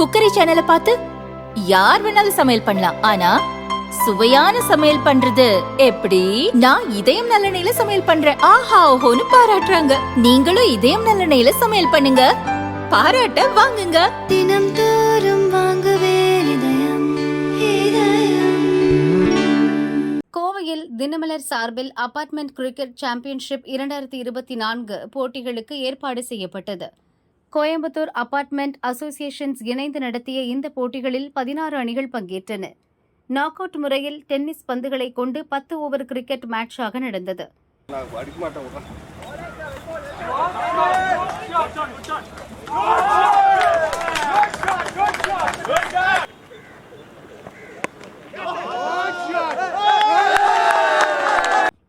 Cookery சேனலை பார்த்து யார் வேணாலும் சமையல் பண்ணலாம். ஆனா சுவையான சமையல் பண்றது எப்படி? நான் இதயம் நல்லெண்ணெயில சமையல் பண்றேன். ஆஹா ஓஹோன்னு பாராட்டுறாங்க. நீங்களும் இதயம் நல்லெண்ணெயில சமையல் பண்ணுங்க. பாராட்ட வாங்குங்க. தினம் தோறும் வாங்குவே கோவையில் தினமலர் சார்பில் அபார்ட்மெண்ட் கிரிக்கெட் சாம்பியன்ஷிப் இரண்டாயிரத்தி இருபத்தி நான்கு போட்டிகளுக்கு ஏற்பாடு செய்யப்பட்டது. கோயம்புத்தூர் அபார்ட்மெண்ட் அசோசியேஷன்ஸ் இணைந்து நடத்திய இந்த போட்டிகளில் பதினாறு அணிகள் பங்கேற்றன. நாக் அவுட் முறையில் டென்னிஸ் பந்துகளை கொண்டு பத்து ஓவர் கிரிக்கெட் மேட்சாக நடந்தது.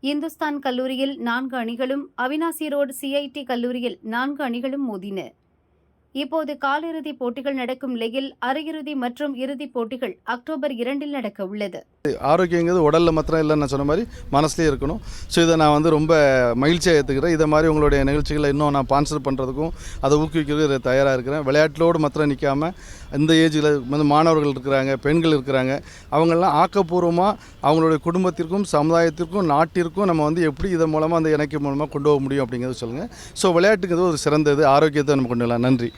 இந்துஸ்தான் கல்லூரியில் நான்கு அணிகளும் அவினாசி ரோடு சிஐடி கல்லூரியில் நான்கு அணிகளும் மோதின. இப்போது காலிறுதிப் போட்டிகள் நடக்கும் நிலையில் அரையிறுதி மற்றும் இறுதிப் போட்டிகள் அக்டோபர் இரண்டில் நடக்க உள்ளது. ஆரோக்கியங்கிறது உடலில் மாத்திரம் இல்லைன்னு நான் சொன்ன மாதிரி மனசுலேயே இருக்கணும். ஸோ இதை நான் வந்து ரொம்ப மகிழ்ச்சியாக ஏற்றுக்கிறேன் இதை மாதிரி உங்களுடைய நிகழ்ச்சிகளை இன்னும் நான் ஸ்பான்சர் பண்ணுறதுக்கும் அதை ஊக்குவிக்கிறது தயாராக இருக்கிறேன். விளையாட்டிலோடு மாத்திரம் நிற்காம இந்த ஏஜில் வந்து மாணவர்கள் இருக்கிறாங்க பெண்கள் இருக்கிறாங்க அவங்கெல்லாம் ஆக்கப்பூர்வமாக அவங்களுடைய குடும்பத்திற்கும் சமுதாயத்திற்கும் நாட்டிற்கும் நம்ம வந்து எப்படி இதன் மூலமாக அந்த இணைக்க மூலமாக கொண்டு போக முடியும் அப்படிங்கிறத சொல்லுங்கள் ஸோ விளையாட்டுங்கிறது ஒரு சிறந்தது ஆரோக்கியத்தை நம்ம கொண்டு வரலாம். நன்றி.